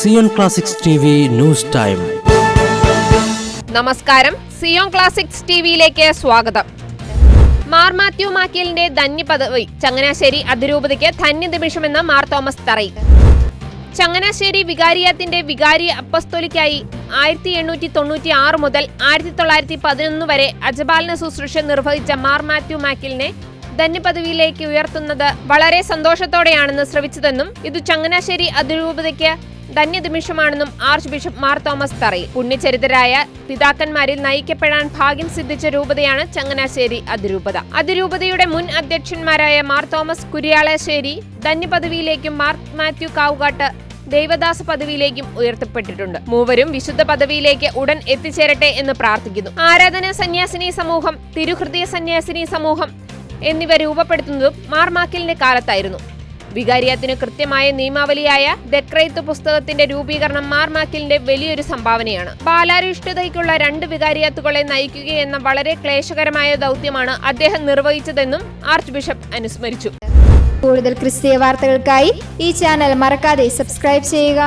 Zion classics T news time. നമസ്കാരം. Zion classics ടിവിയിലേക്ക് സ്വാഗതം. മാർ മാത്യു മാക്കിയലിന്റെ ധന്യപദവി ചങ്ങനാശ്ശേരി അതിരൂപതയ്ക്ക് ധന്യ നിമിഷമെന്ന് മാർ തോമസ് തറയി. ചങ്ങനാശ്ശേരി വികാരിയത്തിന്റെ വികാരി അപ്പസ്തോലിക്കായി ആയിരത്തി എണ്ണൂറ്റി തൊണ്ണൂറ്റി ആറ് മുതൽ ആയിരത്തി തൊള്ളായിരത്തി പതിനൊന്ന് വരെ അജപാലന ശുശ്രൂഷ നിർവഹിച്ച മാർ മാത്യു മാക്കിലിനെ ധന്യപദവിയിലേക്ക് ഉയർത്തുന്നത് വളരെ സന്തോഷത്തോടെയാണെന്ന് ശ്രവിച്ചതെന്നും ഇത് ചങ്ങനാശ്ശേരി അതിരൂപതയ്ക്ക് ധന്യനിമിഷമാണെന്നും ആർച്ച് ബിഷപ്പ് മാർ തോമസ് തറി പുണ്യചരിതരായ പിതാക്കന്മാരിൽ നയിക്കപ്പെടാൻ ഭാഗ്യം സിദ്ധിച്ച രൂപതയാണ് ചങ്ങനാശ്ശേരി അതിരൂപത. അതിരൂപതയുടെ മുൻ അധ്യക്ഷന്മാരായ മാർ തോമസ് കുര്യാളശ്ശേരി ധന്യപദവിയിലേക്കും മാർ മാത്യു കാവുകാട്ട് ദൈവദാസ പദവിയിലേക്കും ഉയർത്തപ്പെട്ടിട്ടുണ്ട്. മൂവരും വിശുദ്ധ പദവിയിലേക്ക് ഉടൻ എത്തിച്ചേരട്ടെ എന്ന് പ്രാർത്ഥിക്കുന്നു. ആരാധന സന്യാസിനി സമൂഹം തിരുഹൃദയ സന്യാസിനി സമൂഹം എന്നിവ രൂപപ്പെടുത്തുന്നതും മാർമാക്കിലിന്റെ കാലത്തായിരുന്നു. വികാരിയത്തിന് കൃത്യമായ നിയമാവലിയായ ദക്രൈത്ത് പുസ്തകത്തിന്റെ രൂപീകരണം മാർമാക്കിലിന്റെ വലിയൊരു സംഭാവനയാണ്. ബാലാരിഷ്ടതയ്ക്കുള്ള രണ്ട് വികാരിയത്തുകളെ നയിക്കുകയെന്ന വളരെ ക്ലേശകരമായ ദൗത്യമാണ് അദ്ദേഹം നിർവഹിച്ചതെന്നും ആർച്ച് ബിഷപ്പ് അനുസ്മരിച്ചു. കൂടുതൽ ക്രിസ്തീയ വാർത്തകൾക്കായി ഈ ചാനൽ മറക്കാതെ സബ്സ്ക്രൈബ് ചെയ്യുക.